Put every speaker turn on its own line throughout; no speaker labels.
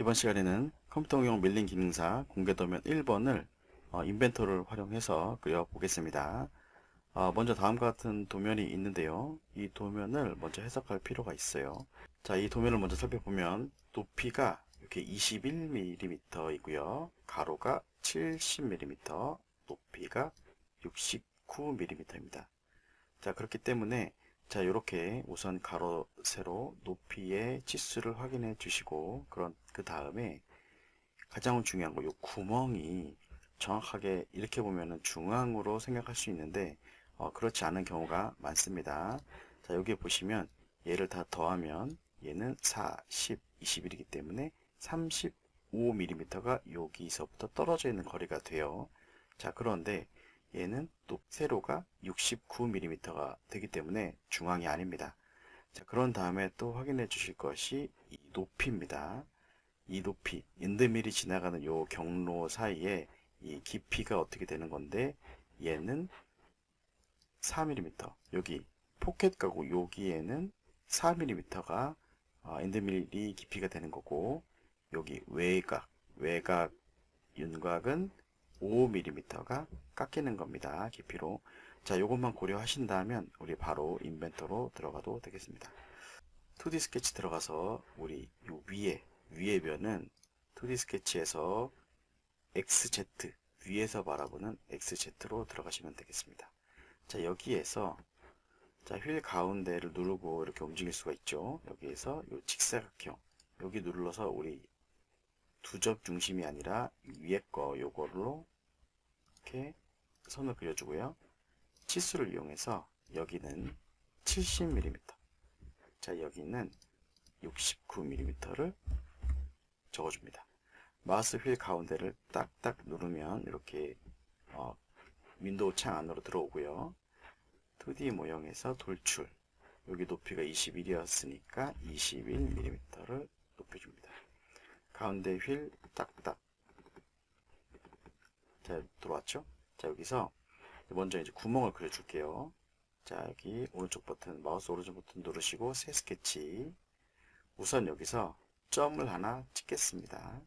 이번 시간에는 컴퓨터용 밀링 기능사 공개 도면 1번을 어, 인벤토를 활용해서 그려보겠습니다. 어, 먼저 다음과 같은 도면이 있는데요. 이 도면을 먼저 해석할 필요가 있어요. 자, 이 도면을 먼저 살펴보면 높이가 이렇게 21mm이고요. 가로가 70mm, 높이가 69mm입니다. 자, 그렇기 때문에 자, 이렇게 우선 가로, 세로, 높이의 치수를 확인해 주시고, 그런, 그 다음에 가장 중요한 거, 요 구멍이 정확하게 이렇게 보면은 중앙으로 생각할 수 있는데, 어, 그렇지 않은 경우가 많습니다. 자, 여기 보시면 얘를 다 더하면 얘는 4, 10, 21이기 때문에 35mm가 여기서부터 떨어져 있는 거리가 돼요. 자, 그런데 얘는 또 세로가 69mm가 되기 때문에 중앙이 아닙니다. 자, 그런 다음에 또 확인해 주실 것이 이 높이입니다. 이 높이, 엔드밀이 지나가는 요 경로 사이에 이 깊이가 어떻게 되는 건데 얘는 4mm, 여기 포켓 가고 여기에는 4mm가 엔드밀이 깊이가 되는 거고 여기 외곽, 외곽 윤곽은 5mm가 깎이는 겁니다. 깊이로. 자, 요것만 고려하신다면 우리 바로 인벤토로 들어가도 되겠습니다. 2D 스케치 들어가서 우리 요 위에 위에 면은 2D 스케치에서 XZ 위에서 바라보는 XZ로 들어가시면 되겠습니다. 자, 여기에서 자, 휠 가운데를 누르고 이렇게 움직일 수가 있죠. 여기에서 요 직사각형 여기 눌러서 우리 두점 중심이 아니라 위에 거 요걸로 이렇게 선을 그려주고요. 치수를 이용해서 여기는 70mm 자 여기는 69mm를 적어줍니다. 마우스 휠 가운데를 딱딱 누르면 이렇게 어, 윈도우 창 안으로 들어오고요. 2D 모형에서 돌출 여기 높이가 21이었으니까 21mm를 높여줍니다. 가운데 휠 딱딱 자 들어왔죠? 자 여기서 먼저 이제 구멍을 그려줄게요. 자 여기 오른쪽 버튼 마우스 오른쪽 버튼 누르시고 새 스케치 우선 여기서 점을 하나 찍겠습니다.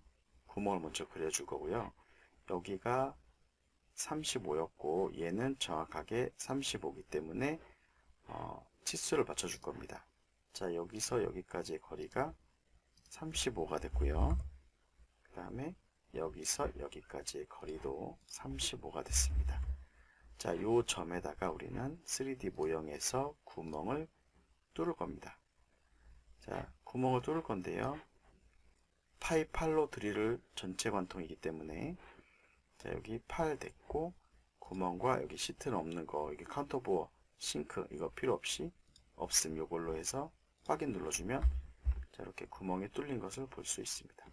구멍을 먼저 그려줄 거고요. 여기가 35였고 얘는 정확하게 35이기 때문에 어, 치수를 맞춰줄 겁니다. 자 여기서 여기까지의 거리가 35가 됐고요. 그 다음에 여기서 여기까지의 거리도 35가 됐습니다. 자, 요 점에다가 우리는 3D 모형에서 구멍을 뚫을 겁니다. 자, 구멍을 뚫을 건데요. 파이 8로 드릴을 전체 관통이기 때문에 자, 여기 8 됐고 구멍과 여기 시트는 없는 거 여기 카운터보어 싱크 이거 필요 없이 없음 요걸로 해서 확인 눌러주면 자, 이렇게 구멍이 뚫린 것을 볼 수 있습니다.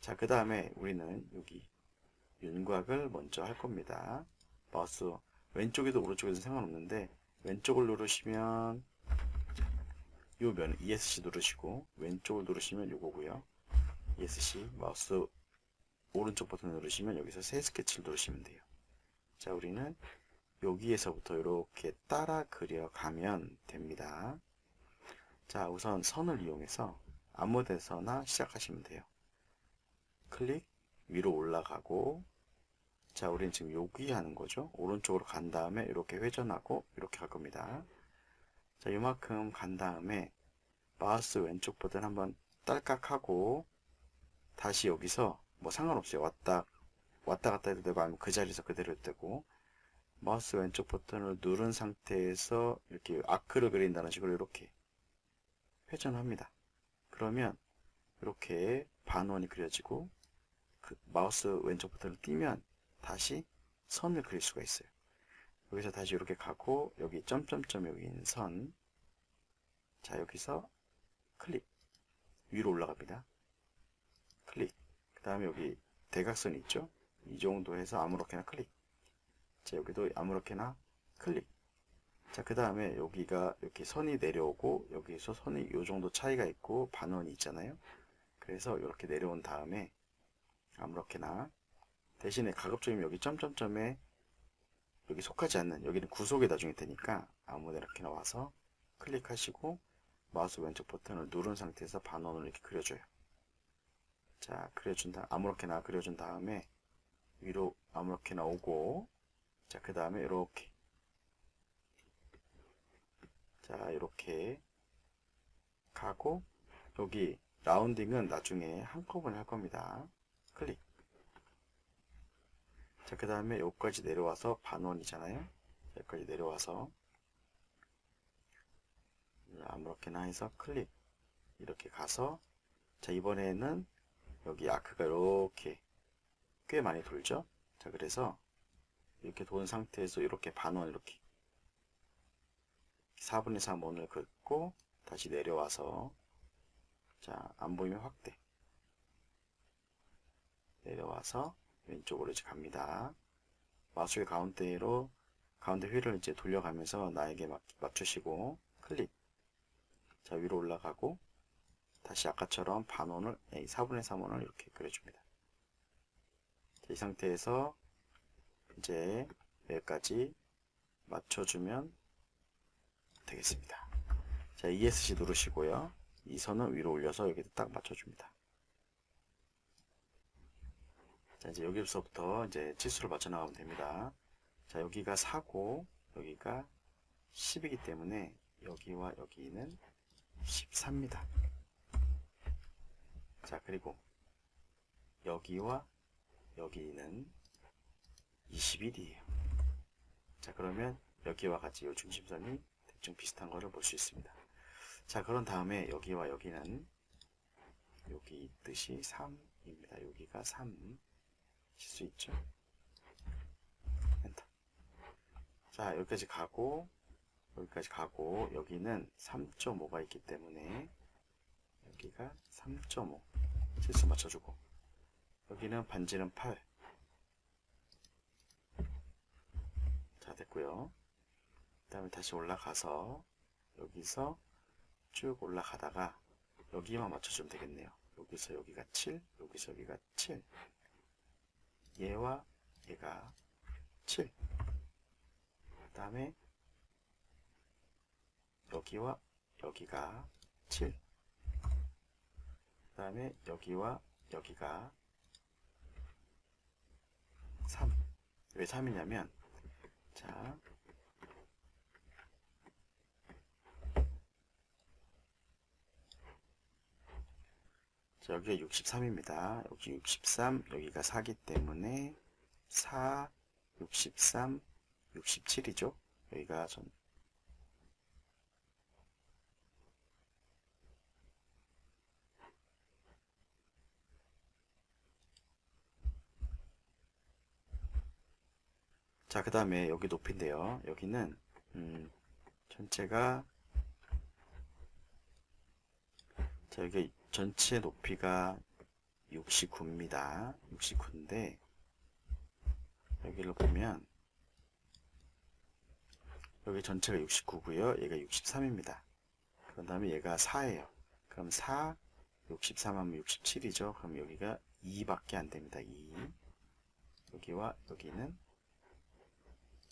자, 그 다음에 우리는 여기 윤곽을 먼저 할 겁니다. 마우스 왼쪽에도 오른쪽에도 상관없는데 왼쪽을 누르시면 요면 ESC 누르시고 왼쪽을 누르시면 요거고요. ESC 마우스 오른쪽 버튼 누르시면 여기서 새 스케치를 누르시면 돼요. 자, 우리는 여기에서부터 이렇게 따라 그려가면 됩니다. 자, 우선 선을 이용해서 아무 데서나 시작하시면 돼요. 클릭 위로 올라가고 자 우리는 지금 여기 하는 거죠? 오른쪽으로 간 다음에 이렇게 회전하고 이렇게 갈 겁니다. 자 이만큼 간 다음에 마우스 왼쪽 버튼 한번 딸깍 하고 다시 여기서 뭐 상관없어요. 왔다 왔다 갔다 해도 되고 아니면 그 자리에서 그대로 해도 되고 마우스 왼쪽 버튼을 누른 상태에서 이렇게 아크를 그린다는 식으로 이렇게 회전합니다 그러면 이렇게 반원이 그려지고 그 마우스 왼쪽 버튼을 띄면 다시 선을 그릴 수가 있어요. 여기서 다시 이렇게 가고 여기 점점점 여기 있는 선. 자 여기서 클릭 위로 올라갑니다. 클릭. 그 다음에 여기 대각선 있죠? 이 정도 해서 아무렇게나 클릭. 자 여기도 아무렇게나 클릭. 자 그 다음에 여기가 이렇게 선이 내려오고 여기서 선이 이 정도 차이가 있고 반원이 있잖아요. 그래서 이렇게 내려온 다음에 아무렇게나 대신에 가급적이면 여기 점점점에 여기 속하지 않는 여기는 구속에 나중에 되니까 아무데나 이렇게 나 와서 클릭하시고 마우스 왼쪽 버튼을 누른 상태에서 반원을 이렇게 그려줘요. 자, 그려준 다음, 아무렇게나 그려준 다음에 위로 아무렇게나 오고, 자, 그 다음에 이렇게. 자, 이렇게 가고, 여기 라운딩은 나중에 한꺼번에 할 겁니다. 클릭. 자, 그 다음에 여기까지 내려와서 반원이잖아요. 여기까지 내려와서 아무렇게나 해서 클릭. 이렇게 가서 자, 이번에는 여기 아크가 이렇게 꽤 많이 돌죠? 자, 그래서 이렇게 돈 상태에서 이렇게 반원 이렇게 4분의 3 원을 긋고 다시 내려와서 자, 안 보이면 확대. 내려와서 왼쪽으로 이제 갑니다. 마우스의 가운데로 가운데 휠을 이제 돌려가면서 나에게 맞, 맞추시고 클릭. 자, 위로 올라가고 다시 아까처럼 반원을 4분의 3원을 이렇게 그려줍니다. 자, 이 상태에서 이제 여기까지 맞춰주면 되겠습니다. 자, ESC 누르시고요. 이 선을 위로 올려서 여기다 딱 맞춰줍니다. 자, 이제 여기서부터 이제 치수를 맞춰 나가면 됩니다. 자, 여기가 4고, 여기가 10이기 때문에 여기와 여기는 14입니다. 자, 그리고 여기와 여기는 21이에요. 자, 그러면 여기와 같이 이 중심선이 대충 비슷한 거를 볼 수 있습니다. 자, 그런 다음에 여기와 여기는 여기 있듯이 3입니다. 여기가 3. 칠 수 있죠? 엔터. 자, 여기까지 가고, 여기까지 가고, 여기는 3.5가 있기 때문에, 여기가 3.5. 실수 맞춰주고, 여기는 반지는 8. 자, 됐고요 그 다음에 다시 올라가서, 여기서 쭉 올라가다가, 여기만 맞춰주면 되겠네요. 여기서 여기가 7, 여기서 여기가 7. 얘와 얘가 7. 그 다음에 여기와 여기가 7. 그 다음에 여기와 여기가 3. 왜 3이냐면, 자, 자, 여기가 63입니다. 여기 63, 여기가 4기 때문에 4, 63, 67이죠. 여기가 전 자, 그 다음에 여기 높이인데요. 여기는 음, 전체가 자, 여기 전체 높이가 69입니다. 69인데 여기를 보면 여기 전체가 69고요. 얘가 63입니다. 그 다음에 얘가 4예요. 그럼 4, 63 하면 67이죠. 그럼 여기가 2밖에 안 됩니다. 2. 여기와 여기는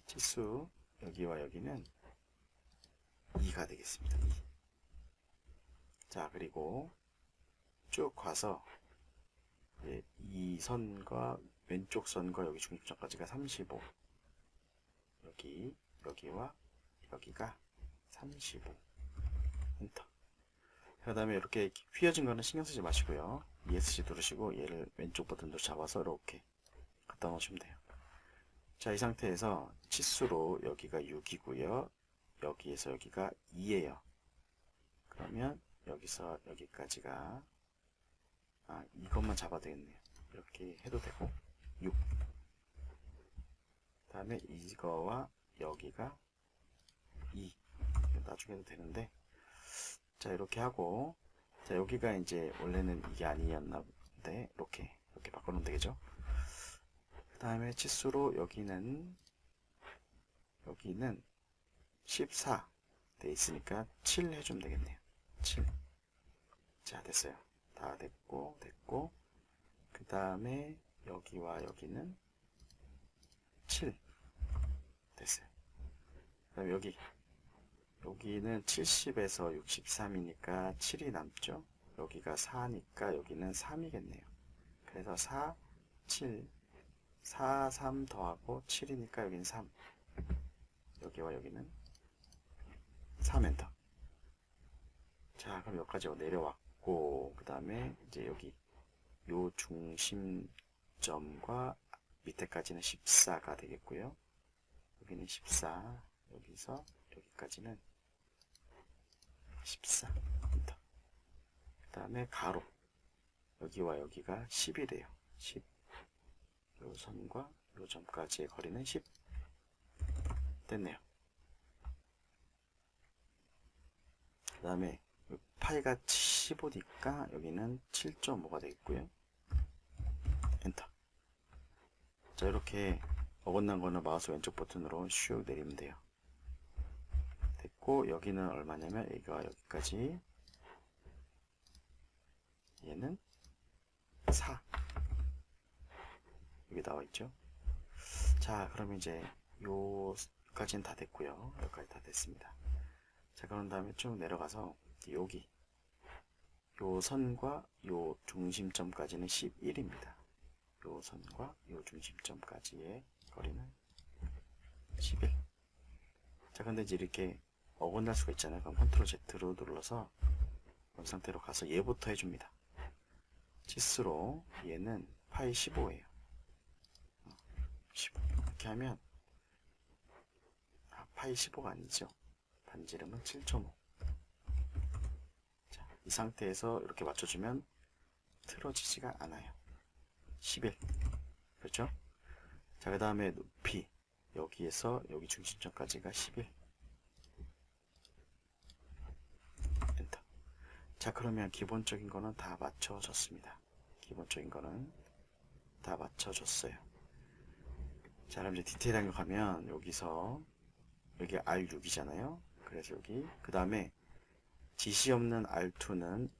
치수 여기와 여기는 2가 되겠습니다. 2. 자, 그리고 쭉 가서 예, 이 선과 왼쪽 선과 여기 중립점까지가 35 여기 여기와 여기가 35 엔터. 그 다음에 이렇게 휘어진 거는 신경 쓰지 마시고요. ESC 누르시고 얘를 왼쪽 버튼도 잡아서 이렇게 갖다 놓으시면 돼요. 자 이 상태에서 치수로 여기가 6이고요. 여기에서 여기가 2예요. 그러면 여기서 여기까지가 아 이것만 잡아도 되겠네요. 이렇게 해도 되고 6 다음에 이거와 여기가 2 나중에 해도 되는데. 자 이렇게 하고. 자 여기가 이제 원래는 이게 아니었나 본데 이렇게 이렇게 바꿔놓으면 되겠죠? 그 다음에 치수로 여기는 여기는 14 돼 있으니까 7 해주면 되겠네요. 7. 자, 됐어요. 다 됐고, 됐고. 그 다음에 여기와 여기는 7. 됐어요. 그 다음에 여기. 여기는 70에서 63이니까 7이 남죠. 여기가 4니까 여기는 3이겠네요. 그래서 4, 7, 4, 3 더하고 7이니까 여기는 3. 여기와 여기는 3 엔터. 자, 그럼 여기까지 내려 왔고, 그 다음에 이제 여기 요 중심점과 밑에까지는 14가 되겠고요. 여기는 14, 여기서 여기까지는 14. 엔터. 그 다음에 가로. 여기와 여기가 10이래요. 10. 요 선과 요 점까지의 거리는 10. 됐네요. 그 다음에 파이가 15니까 여기는 7.5가 되겠고요. 엔터. 자, 이렇게 어긋난 거는 마우스 왼쪽 버튼으로 슉 내리면 돼요. 됐고, 여기는 얼마냐면, 여기가 여기까지. 얘는 4. 여기 나와 있죠. 자, 그럼 이제 요까지는 다 됐고요. 여기까지 다 됐습니다. 자, 그런 다음에 쭉 내려가서 여기 요 선과 요 중심점까지는 11입니다. 요 선과 요 중심점까지의 거리는 11. 자, 근데 이제 이렇게 어긋날 수가 있잖아요. 그럼 컨트롤 Z로 눌러서 이 상태로 가서 얘부터 해줍니다. 치수로 얘는 파이 15예요. 15. 이렇게 하면 아, 파이 15가 아니죠. 반지름은 7.5. 자, 이 상태에서 이렇게 맞춰주면 틀어지지가 않아요. 11. 그렇죠? 자, 그 다음에 높이. 여기에서 여기 중심점까지가 11. 엔터. 자, 그러면 기본적인 거는 다 맞춰졌습니다. 기본적인 거는 다 맞춰졌어요. 자, 그럼 이제 디테일한 거 가면 여기서 여기 R6이잖아요. 그래서 여기 그 다음에 지시 없는 R2는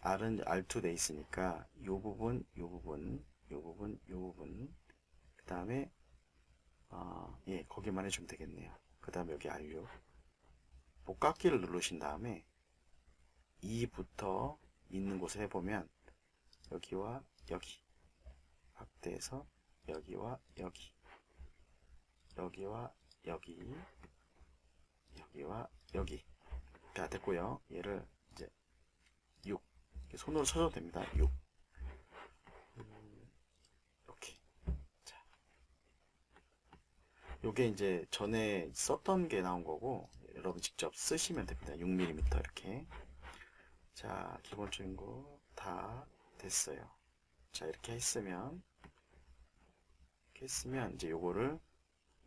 R은 R2 돼 있으니까 요 부분, 요 부분, 요 부분, 요 부분. 그 다음에 어, 예 거기만 해주면 되겠네요. 그 다음에 여기 R6 복각기를 누르신 다음에 2부터 있는 곳을 해보면 여기와 여기 확대해서 여기와 여기 여기와 여기 여기와 여기 다 됐고요. 얘를 이제 6 손으로 쳐줘도 됩니다. 6 음, 이렇게. 자. 요게 이제 전에 썼던 게 나온 거고 여러분 직접 쓰시면 됩니다. 6mm 이렇게. 자 기본적인 거다 됐어요. 자 이렇게 했으면 이렇게 했으면 이제 요거를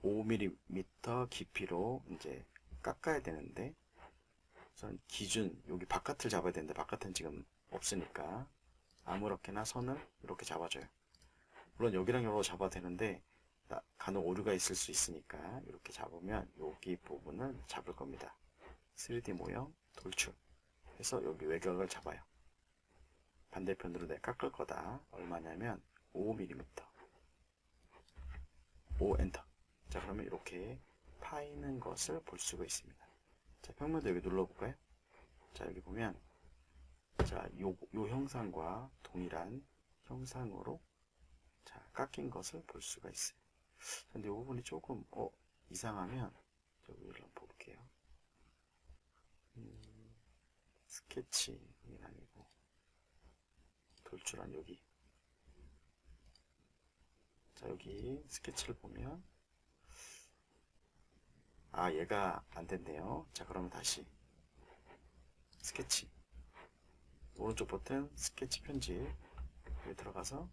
5mm 깊이로 이제 깎아야 되는데 우 선 기준 여기 바깥을 잡아야 되는데 바깥은 지금 없으니까 아무렇게나 선을 이렇게 잡아줘요. 물론 여기랑 여기로 잡아도 되는데 나- 간혹 오류가 있을 수 있으니까 이렇게 잡으면 여기 부분을 잡을 겁니다. 3D 모형 돌출 해서 여기 외곽을 잡아요. 반대편으로 내가 깎을 거다. 얼마냐면 5mm 5 엔터. 자 그러면 이렇게 파이는 것을 볼 수가 있습니다 자 평면도 여기 눌러볼까요? 자 여기 보면 자 요 요 형상과 동일한 형상으로 자 깎인 것을 볼 수가 있어요. 근데 이 부분이 조금 어 이상하면 저기 한번 볼게요. 음, 스케치는 아니고 돌출한 여기. 자 여기 스케치를 보면 아 얘가 안 됐네요. 자 그러면 다시. 스케치. 오른쪽 버튼 스케치 편집 여기 들어가서.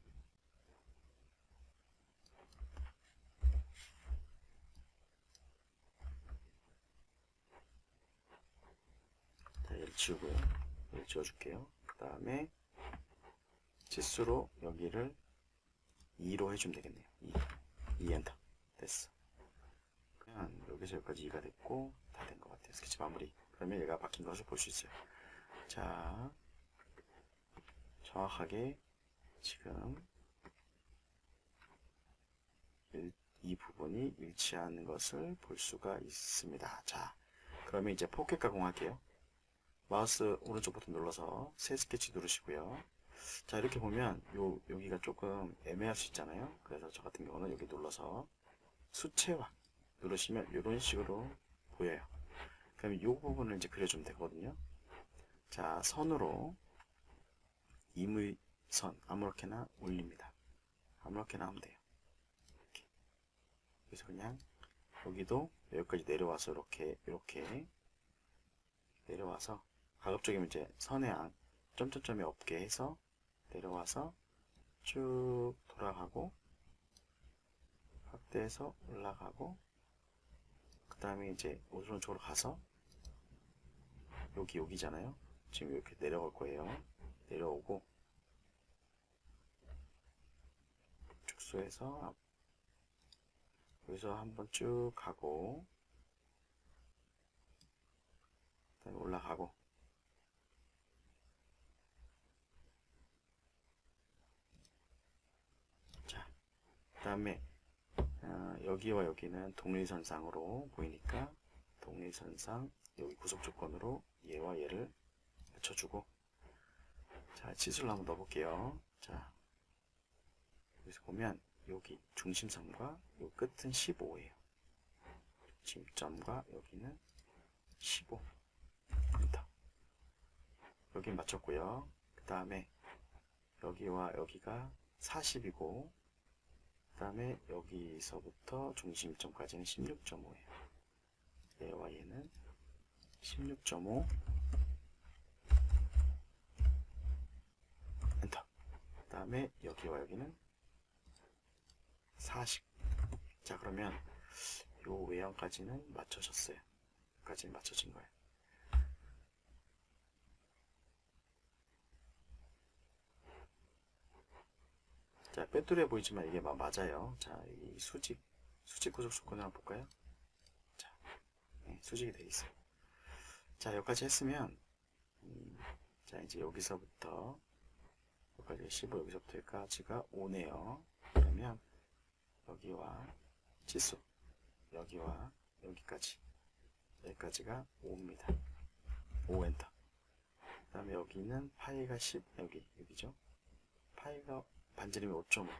자 얘를 지우고요. 얘를 지워줄게요. 그 다음에 치수로 여기를 2로 해주면 되겠네요. 2, 2 엔터. 됐어 그냥 여기서 여기까지 2가 됐고 다 된 것 같아요. 스케치 마무리. 그러면 얘가 바뀐 것을 볼 수 있어요. 자 정확하게 지금 일- 이 부분이 일치하는 것을 볼 수가 있습니다. 자 그러면 이제 포켓 가공할게요. 마우스 오른쪽 버튼 눌러서 새 스케치 누르시고요. 자, 이렇게 보면 요, 여기가 조금 애매할 수 있잖아요. 그래서 저 같은 경우는 여기 눌러서 수채화 누르시면 이런 식으로 보여요. 그럼 이 부분을 이제 그려주면 되거든요. 자, 선으로 이물선 아무렇게나 올립니다. 아무렇게나 하면 돼요. 이렇게. 그래서 그냥 여기도 여기까지 내려와서 이렇게 이렇게 내려와서 가급적이면 이제 선에 안, 점점점이 없게 해서 내려와서 쭉 돌아가고 확대해서 올라가고 그 다음에 이제 오른쪽으로 가서 여기 여기잖아요. 지금 이렇게 내려갈 거예요. 내려오고 축소해서 앞- 여기서 한번 쭉 가고 그 다음에 올라가고. 자, 그 다음에 어, 여기와 여기는 동일선상으로 보이니까 동일선상 여기 구속 조건으로 얘와 얘를 맞춰주고 자 치수를 한번 넣어볼게요. 자 여기서 보면 여기 중심선과 요 끝은 15예요. 중심점과 여기는 15 엔터 여기 맞췄고요. 그 다음에 여기와 여기가 40이고 그 다음에 여기서부터 중심점까지는 16.5예요. 얘와 얘는 16.5 엔터 그 다음에 여기와 여기는 40 자 그러면 요 외형까지는 맞춰졌어요. 여기까지는 맞춰진 거예요. 자, 빼뚜레 보이지만 이게 마- 맞아요. 자, 이 수직, 수직 구속 조건을 한번 볼까요? 자, 네, 수직이 되어 있어요. 자, 여기까지 했으면, 음, 자, 이제 여기서부터, 여기까지 15, 여기서부터 여기까지가 5네요. 그러면, 여기와 치수, 여기와 여기까지, 여기까지가 5입니다. 5 엔터. 그 다음에 여기는 파이가 10, 여기, 여기죠. 파이가 반지름이 5.5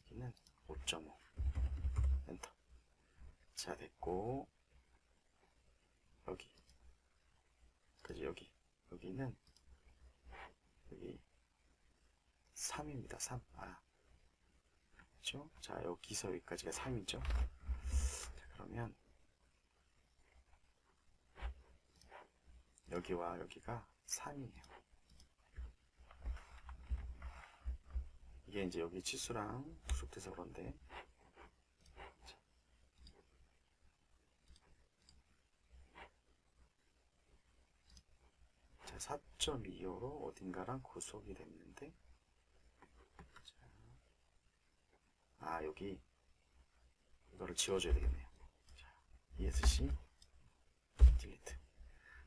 여기는 5.5 엔터. 자 됐고. 여기. 그지 여기. 여기는 여기 3입니다 3 아. 그죠? 자 여기서 여기까지가 3이죠. 자 그러면 여기와 여기가 3이에요 이게 이제 여기 치수랑 부속돼서 그런데. 자 4.25로 어딘가랑 구속이 됐는데. 자, 아 여기 이거를 지워줘야 되겠네요. 자, ESC 딜리트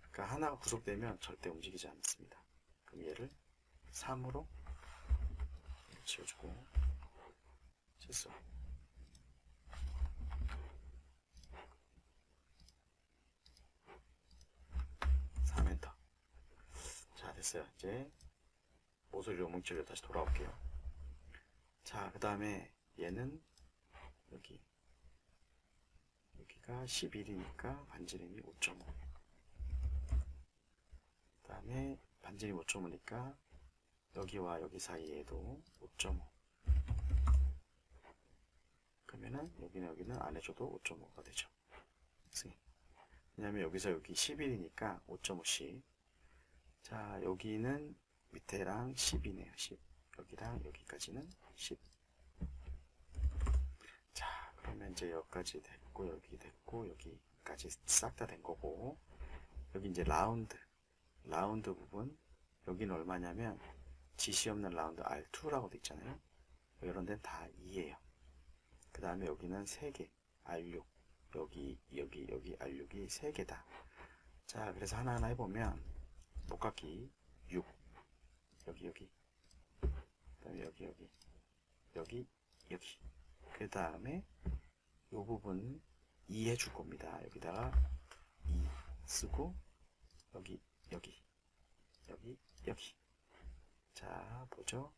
그러니까 하나가 구속되면 절대 움직이지 않습니다. 그럼 얘를 3으로 지워주고. 됐어. 됐어요. 이제 모서리로 뭉치려 다시 돌아올게요. 자 그 다음에 얘는 여기. 여기가 11이니까 반지름이 5.5 그 다음에 반지름이 5.5니까 여기와 여기 사이에도 5.5 그러면은 여기는 여기는 안 해줘도 5.5가 되죠. 왜냐면 여기서 여기 11이니까 5.5씩. 자 여기는 밑에랑 10이네요 10 여기랑 여기까지는 10 자 그러면 이제 여기까지 됐고 여기 됐고 여기까지 싹 다 된 거고 여기 이제 라운드. 라운드 부분. 여기는 얼마냐면 지시 없는 라운드 R2라고 돼 있잖아요. 이런 데는 다 2예요. 그 다음에 여기는 3개, R6. 여기, 여기, 여기 R6이 3개다. 자, 그래서 하나하나 해보면, 목깎기 6. 여기, 여기. 그 다음에 여기, 여기. 여기, 여기. 그 다음에 이 부분 2 해줄 겁니다. 여기다가 2 쓰고, 여기, 여기, 여기, 여기. 자, 보죠.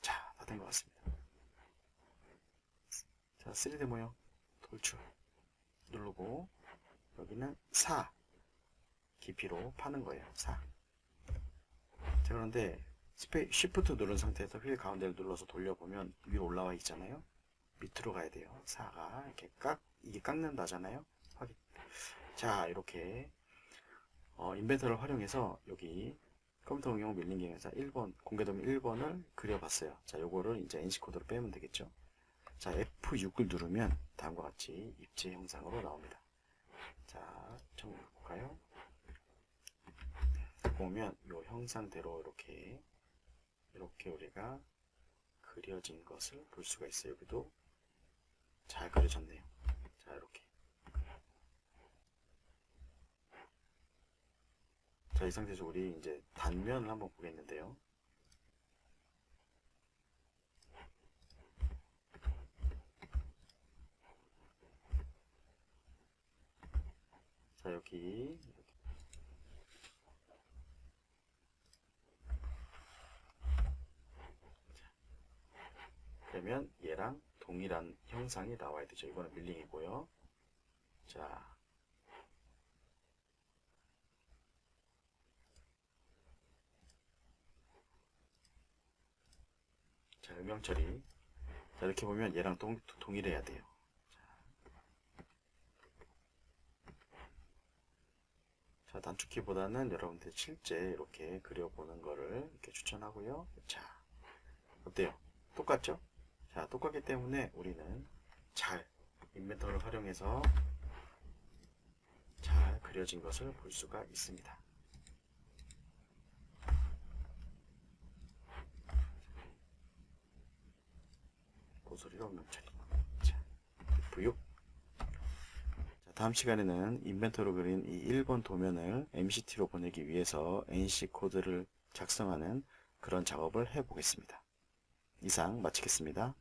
자, 다 된 것 같습니다. 자, 3D 모형 돌출 누르고 여기는 4 깊이로 파는 거예요. 4. 자, 그런데 스페, 쉬프트 누른 상태에서 휠 가운데를 눌러서 돌려보면 위로 올라와 있잖아요. 밑으로 가야 돼요. 4가 이렇게 깍 이게 깎는다잖아요. 확인. 자, 이렇게 어, 인벤터를 활용해서 여기 컴퓨터 응용 밀링 기능에서 1번 공개 도면 1번을 그려봤어요. 자, 요거를 이제 NC 코드로 빼면 되겠죠. 자, F6을 누르면 다음과 같이 입체 형상으로 나옵니다. 자, 좀 볼까요? 보면 요 형상대로 이렇게 이렇게 우리가 그려진 것을 볼 수가 있어요. 여기도 잘 그려졌네요. 자, 이렇게. 자, 이 상태에서 우리 이제 단면을 한번 보겠는데요. 자, 여기 그러면 얘랑 동일한 형상이 나와야 되죠. 이거는 밀링이고요. 자, 자, 음영 처리. 자, 이렇게 보면 얘랑 동, 동일해야 돼요. 자, 단축키보다는 여러분들 실제 이렇게 그려보는 거를 이렇게 추천하고요. 자, 어때요? 똑같죠? 자, 똑같기 때문에 우리는 잘 인벤터를 활용해서 잘 그려진 것을 볼 수가 있습니다. 고소리로 명처리. 자, F6. 자, 다음 시간에는 인벤터로 그린 이 1번 도면을 MCT로 보내기 위해서 NC 코드를 작성하는 그런 작업을 해 보겠습니다. 이상 마치겠습니다.